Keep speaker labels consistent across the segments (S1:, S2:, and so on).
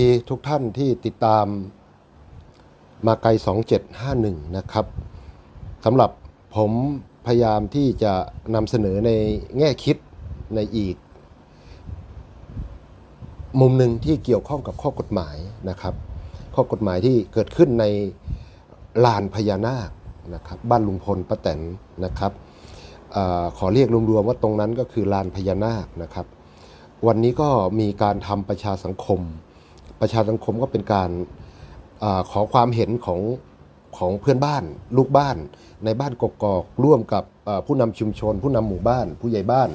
S1: ีทุกท่านที่ติดตามมาไกล 2751 นะครับสำหรับผมพยายามที่จะนำเสนอในแง่คิดในอีก มุมหนึ่งที่เกี่ยวข้องกับข้อกฎหมายนะครับ ข้อกฎหมายที่เกิดขึ้นในลานพญานาคนะครับบ้านลุงพลป้าแตนนะครับอขอเรียกรวมๆว่าตรงนั้นก็คือลานพญานาคนะครับ วันนี้ก็มีการทำประชาสังคม ประชาสังคมก็เป็นการอขอความเห็นของของเพื่อนบ้าน ลูกบ้าน ในบ้านกกอกร่วมกับผู้นำชุมชน ผู้นำหมู่บ้าน ผู้ใหญ่บ้าน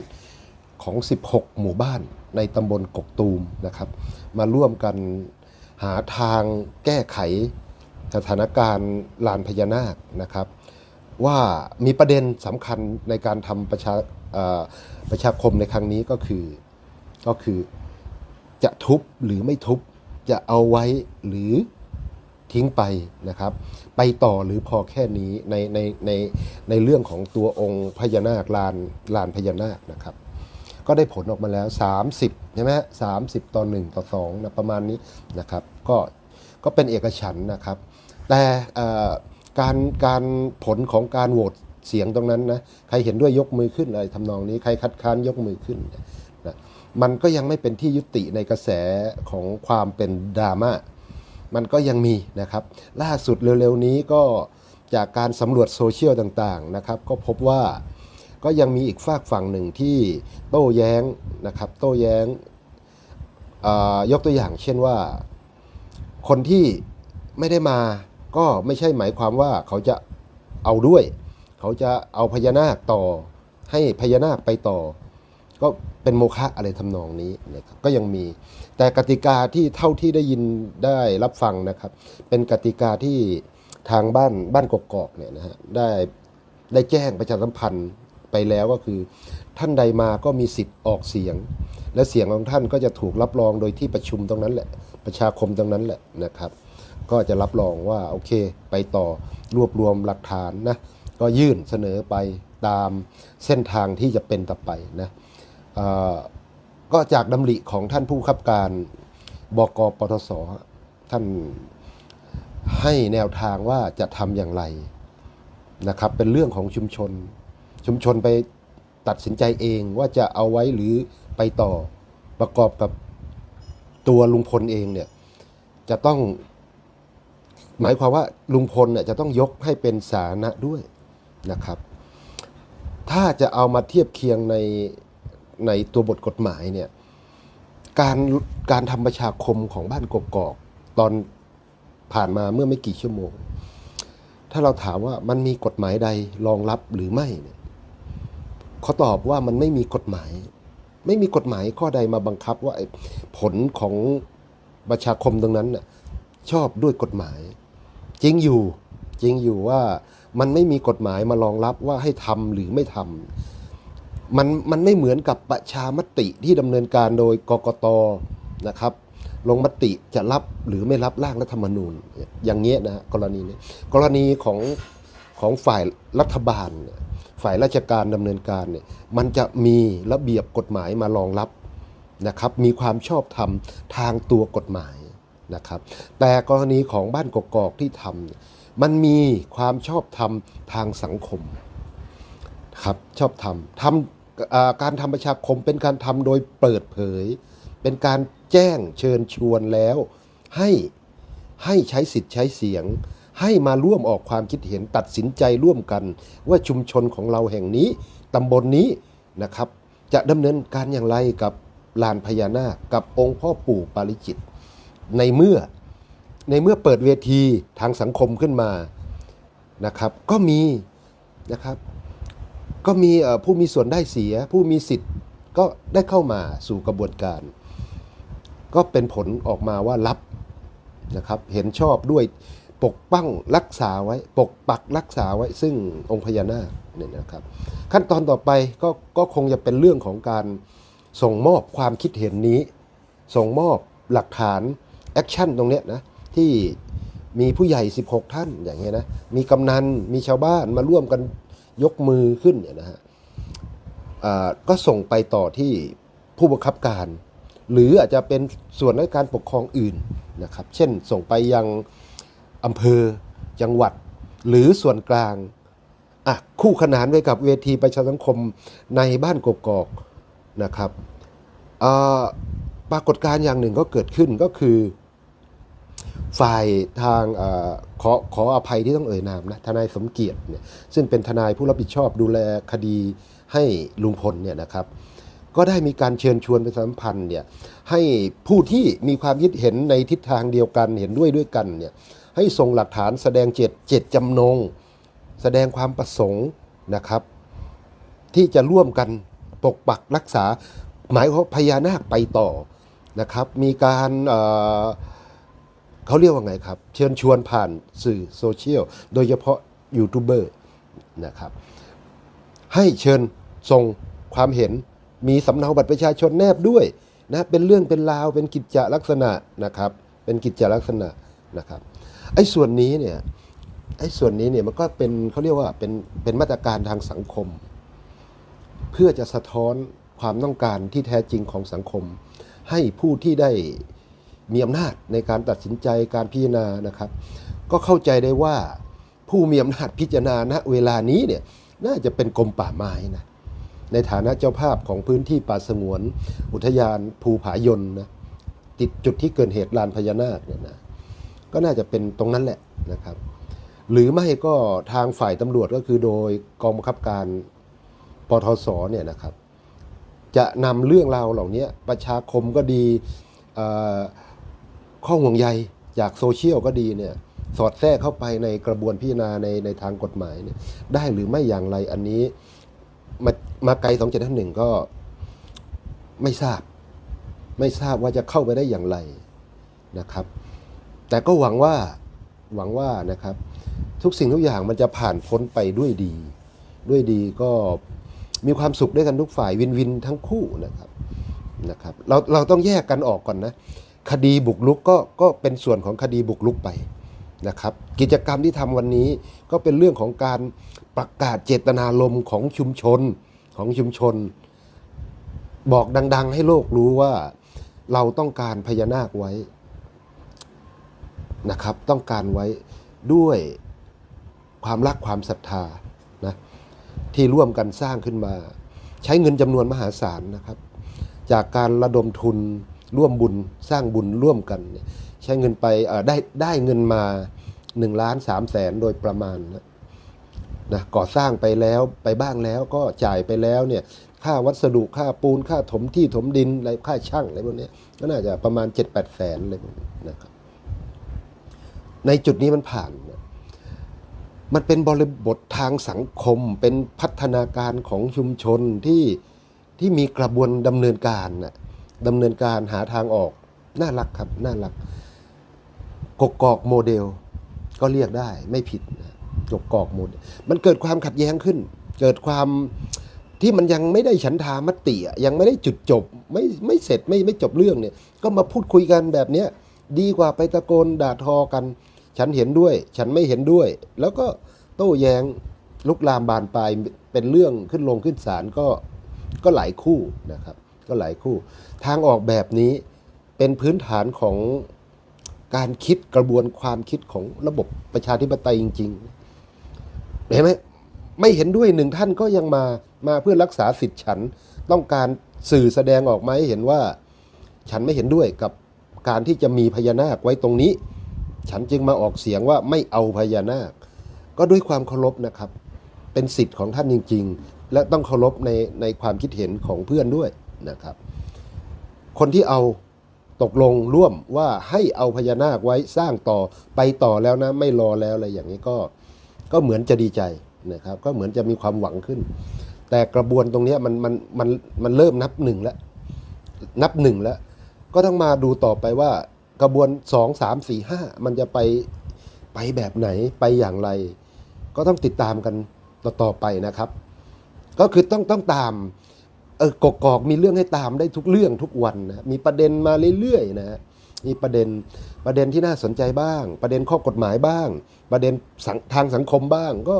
S1: ของ 16 หมู่บ้าน ในตำบลกกตูมนะครับ มาร่วมกันหาทางแก้ไขสถานการณ์ลานพญานาคนะครับ ว่ามีประเด็นสำคัญในการทำประชาประชาคมในครั้งนี้ก็คือก็คือจะทุบหรือไม่ทุบ จะเอาไว้หรือทิ้งไปนะครับ ไปต่อหรือพอแค่นี้ในในในในเรื่องของตัวองค์พญานาคลานลานพญานาคนะครับ ก็ได้ผลออกมาแล้ว 30ใช่ไหมฮะสามสิบต่อ1ต่อ2นะประมาณนี้นะครับ ก็ก็เป็นเอกฉันนะครับ แต่เอ่อการการผลของการโหวต เสียงตรงนั้นนะใครเห็นด้วยยกมือขึ้นอะไรทำนองนี้ใครคัดค้านยกมือขึ้นนะมันก็ยังไม่เป็นที่ยุติในกระแสของความเป็นดราม่ามันก็ยังมีนะครับ ล่าสุดเร็วๆนี้ก็จากการสำรวจโซเชียลต่างๆนะครับก็พบว่าก็ยังมีอีกฝากฝั่งหนึ่งที่โต้แย้งนะครับโต้แย้งยกตัวอย่างเช่นว่า คนที่ไม่ได้มาก็ไม่ใช่หมายความว่าเขาจะเอาด้วย เขาจะเอาพญานาคต่อ ให้พญานาคไปต่อ ก็เป็นโมฆะอะไรทำนองนี้นะครับก็ยังมี แต่กติกาที่เท่าที่ได้ยินได้รับฟังนะครับ เป็นกติกาที่ทางบ้านบ้านกกอกเนี่ยนะฮะได้ได้แจ้งประชาสัมพันธ์ไปแล้วก็คือ ท่านใดมาก็มีสิทธิ์ออกเสียง และเสียงของท่านก็จะถูกรับรองโดยที่ประชุมตรงนั้นแหละ ประชาคมตรงนั้นแหละนะครับ ก็จะรับรองว่าโอเค ไปต่อรวบรวมหลักฐานนะ ก็ยื่นเสนอไปตามเส้นทางที่จะเป็นต่อไปนะก็จากดำริของท่านผู้คับการบกปทศท่านให้แนวทางว่าจะทำอย่างไรนะครับ เป็นเรื่องของชุมชน ชุมชนไปตัดสินใจเองว่าจะเอาไว้หรือไปต่อประกอบกับตัวลุงพลเองเนี่ยจะต้อง หมายความว่าลุงพลเนี่ยจะต้องยกให้เป็นสาธารณะด้วย นะครับ ถ้าจะเอามาเทียบเคียงในในตัวบทกฎหมายเนี่ยการการทำประชาคมของบ้านกกอกตอนผ่านมาเมื่อไม่กี่ชั่วโมง ถ้าเราถามว่ามันมีกฎหมายใดรองรับหรือไม่เนี่ยเขาตอบว่ามันไม่มีกฎหมาย ไม่มีกฎหมายข้อใดมาบังคับว่าผลของประชาคมตรงนั้นน่ะชอบด้วยกฎหมาย จริงอยู่จริงอยู่ว่า มันไม่มีกฎหมายมารองรับว่าให้ทำหรือไม่ทำมันมันไม่เหมือนกับประชามติที่ดำเนินการโดยกกตนะครับ ลงมติจะรับหรือไม่รับร่างรัฐธรรมนูญอย่างเงี้ยนะกรณีนี้กรณีของของฝ่ายรัฐบาล ฝ่ายราชการดำเนินการเนี่ยมันจะมีระเบียบกฎหมายมารองรับนะครับ มีความชอบธรรมทางตัวกฎหมายนะครับ แต่กรณีของบ้านกกอกที่ทำเนี่ย มันมีความชอบธรรมทางสังคมครับชอบธรรมทำการทำประชาคมเป็นการทำโดยเปิดเผย เป็นการแจ้งเชิญชวนแล้ว ให้ให้ใช้สิทธิ์ใช้เสียง ให้มาร่วมออกความคิดเห็นตัดสินใจร่วมกัน ว่าชุมชนของเราแห่งนี้ตำบลนนี้นะครับ จะดำเนินการอย่างไรกับลานพญานาคกับองค์พ่อปู่ปาริจิต ในเมื่อ ในเมื่อเปิดเวทีทางสังคมขึ้นมานะครับ ก็มีนะครับ ก็มีผู้มีส่วนได้เสีย ผู้มีสิทธิ์ก็ได้เข้ามาสู่กระบวนการ ก็เป็นผลออกมาว่ารับนะครับเห็นชอบด้วยปกป้องรักษาไว้ ปกปักรักษาไว้ซึ่งองค์พญานาคเนี่ยนะครับ ขั้นตอนต่อไปก็ก็คงจะเป็นเรื่องของการส่งมอบความคิดเห็นนี้ ส่งมอบหลักฐานแอคชั่นตรงเนี้ยนะ ที่มีผู้ใหญ่ 16 ท่านอย่างเงี้ยนะมีกำนันมีชาวบ้านมาร่วมกันยกมือขึ้นเนี่ยนะฮะก็ส่งไปต่อที่ผู้บังคับการ หรืออาจจะเป็นส่วนราชการปกครองอื่นนะครับ เช่นส่งไปยังอำเภอจังหวัด หรือส่วนกลางอะคู่ขนานไปกับเวทีประชาสังคมในบ้านกกอกนะครับปรากฏการณ์อย่างหนึ่งก็เกิดขึ้นก็คือ ฝ่ายทางอขอขออภัยที่ต้องเอ่ยนามนะทนายสมเกียรติเนี่ยซึ่งเป็นทนายผู้รับผิดชอบดูแลคดีให้ลุงพลเนี่ยนะครับ ก็ได้มีการเชิญชวนประชาสัมพันธ์เนี่ยให้ผู้ที่มีความคิดเห็นในทิศทางเดียวกันเห็นด้วยด้วยกันเนี่ยให้ส่งหลักฐานแสดงเจตเจตจำนง แสดงความประสงค์นะครับ ที่จะร่วมกันปกปักรักษาหมายความพญานาคไปต่อนะครับ มีการเอ่อ เขาเรียกว่าไงครับ เชิญชวนผ่านสื่อโซเชียลโดยเฉพาะยูทูบเบอร์นะครับให้เชิญส่งความเห็นมีสำเนาบัตรประชาชนแนบด้วยนะเป็นเรื่องเป็นราวเป็นกิจจลักษณะนะครับ เป็นกิจจลักษณะนะครับไอ้ส่วนนี้เนี่ยไอ้ส่วนนี้เนี่ยมันก็เป็นเขาเรียกว่าเป็นเป็นมาตรการทางสังคม เพื่อจะสะท้อนความต้องการที่แท้จริงของสังคม ให้ผู้ที่ได้ มีอำนาจในการตัดสินใจการพิจารณานะครับ ก็เข้าใจได้ว่าผู้มีอำนาจพิจารณาณเวลานี้เนี่ยน่าจะเป็นกรมป่าไม้นะในฐานะเจ้าภาพของพื้นที่ป่าสงวน อุทยานภูผายนนะติดจุดที่เกิดเหตุลานพญานาคเนี่ยนะก็น่าจะเป็นตรงนั้นแหละนะครับ หรือไม่ก็ทางฝ่ายตำรวจก็คือโดยกองบังคับการปทศเนี่ยนะครับ จะนำเรื่องราวเหล่านี้ประชาคมก็ดีอ่อ ข้อห่วงใยจากโซเชียลก็ดีเนี่ยสอดแทรกเข้าไปในกระบวนพิจารณาในในทางกฎหมายเนี่ยได้หรือไม่อย่างไรอันนี้ มามาไกลสองเจ็ดหนึ่งก็ไม่ทราบ ไม่ทราบว่าจะเข้าไปได้อย่างไรนะครับ แต่ก็หวังว่าหวังว่านะครับ ทุกสิ่งทุกอย่างมันจะผ่านพ้นไปด้วยดี ด้วยดีก็มีความสุขด้วยกันทุกฝ่ายวินวินทั้งคู่นะครับนะครับ เราเราต้องแยกกันออกก่อนนะ คดีบุกลุกก็ก็เป็นส่วนของคดีบุกลุกไปนะครับ กิจกรรมที่ทำวันนี้ก็เป็นเรื่องของการประกาศเจตนารมณ์ของชุมชนของชุมชน บอกดัง ๆ ให้โลกรู้ว่าเราต้องการพญานาคไว้นะครับ ต้องการไว้ด้วยความรักความศรัทธานะที่ร่วมกันสร้างขึ้นมา ใช้เงินจำนวนมหาศาลนะครับ จากการระดมทุน ร่วมบุญสร้างบุญร่วมกันเนี่ยใช้เงินไปได้ได้เงินมา1ล้าน3แสนโดยประมาณนะนะก่อสร้างไปแล้วไปบ้างแล้วก็จ่ายไปแล้วเนี่ยค่าวัสดุค่าปูนค่าถมที่ถมดินอะไรค่าช่างอะไรพวกนี้ก็น่าจะประมาณ 7-8แสนอะไรพวกนี้นะครับในจุดนี้มันผ่านนะมันเป็นบริบททางสังคมเป็นพัฒนาการของชุมชนที่ที่มีกระบวนดำเนินการน่ะ ดำเนินการหาทางออก น่ารักครับ น่ารัก กกอกโมเดล ก็เรียกได้ไม่ผิดกกอกโมเดล มันเกิดความขัดแย้งขึ้น เกิดความที่มันยังไม่ได้ฉันทามติอะยังไม่ได้จุดจบ ไม่ไม่เสร็จไม่ไม่จบเรื่องเนี่ย ก็มาพูดคุยกันแบบเนี้ยดีกว่าไปตะโกนด่าทอกัน ฉันเห็นด้วย ฉันไม่เห็นด้วย แล้วก็โต้แย้งลุกลามบานปลายเป็นเรื่องขึ้นลงขึ้นศาลก็ก็หลายคู่นะครับ ก็หลายคู่ ทางออกแบบนี้เป็นพื้นฐานของการคิดกระบวนความคิดของระบบประชาธิปไตยจริงๆเห็นไหมไม่เห็นด้วยหนึ่งท่านก็ยังมามาเพื่อรักษาสิทธิ์ฉันต้องการสื่อแสดงออกมาให้เห็นว่า ฉันไม่เห็นด้วยกับการที่จะมีพญานาคไว้ตรงนี้ ฉันจึงมาออกเสียงว่าไม่เอาพญานาค ก็ด้วยความเคารพนะครับ เป็นสิทธิ์ของท่านจริง ๆ และต้องเคารพในในความคิดเห็นของเพื่อนด้วย นะครับ คนที่เอาตกลงร่วมว่าให้เอาพญานาคไว้สร้างต่อไปต่อแล้วนะ ไม่รอแล้วอะไรอย่างนี้ก็ก็เหมือนจะดีใจนะครับ ก็เหมือนจะมีความหวังขึ้น แต่กระบวนตรงนี้มันมันมันมันเริ่มนับหนึ่งแล้วนับหนึ่งแล้ว ก็ต้องมาดูต่อไปว่ากระบวนสองสามสี่ห้ามันจะไปไปแบบไหนไปอย่างไร ก็ต้องติดตามกันต่อต่อไปนะครับ ก็คือต้องต้องตาม เออกกอกมีเรื่องให้ตามได้ทุกเรื่องทุกวันนะมีประเด็นมาเรื่อยๆนะมีประเด็นประเด็นที่น่าสนใจบ้าง ประเด็นข้อกฎหมายบ้าง ประเด็นทางสังคมบ้าง ก็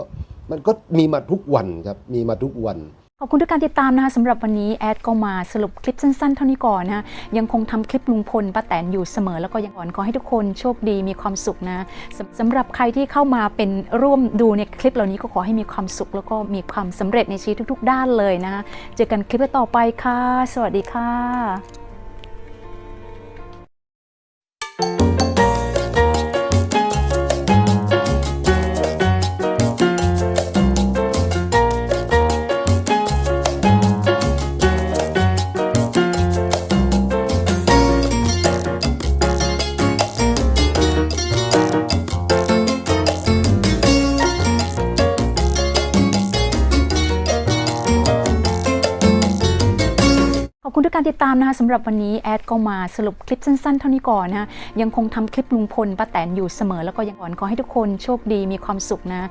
S1: มันก็มีมาทุกวันครับมีมาทุกวัน
S2: ขอบคุณทุกการติดตามนะคะสำหรับวันนี้แอดก็มาสรุปคลิปสั้นๆ เท่านี้ก่อนนะคะยังคงทำคลิปลุงพลป้าแตนอยู่เสมอแล้วก็ยังก่อนขอให้ทุกคนโชคดีมีความสุขนะสำสำหรับใครที่เข้ามาเป็นร่วมดูในคลิปเหล่านี้ก็ขอให้มีความสุข แล้วก็มีความสำเร็จในชีวิตทุก ๆ ด้านเลยนะคะเจอกันคลิปต่อไปค่ะ สวัสดีค่ะ การติดตามนะคะสำหรับวันนี้แอดก็มาสรุปคลิปสั้นๆ เท่านี้ก่อนนะคะยังคงทำคลิปลุงพลป้าแตนอยู่เสมอแล้วก็ยังอ่อนขอให้ทุกคนโชคดีมีความสุขนะ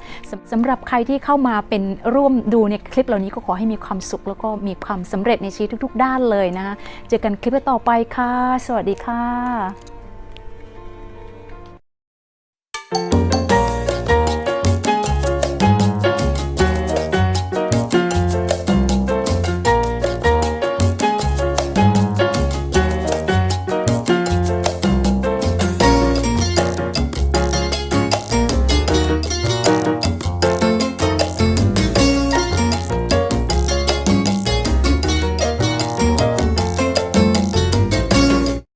S2: สำหรับใครที่เข้ามาเป็นร่วมดูในคลิปเหล่านี้ก็ขอให้มีความสุข แล้วก็มีความสำเร็จในชีวิตทุก ๆ ด้านเลยนะเจอกันคลิปต่อไปค่ะ สวัสดีค่ะ thank you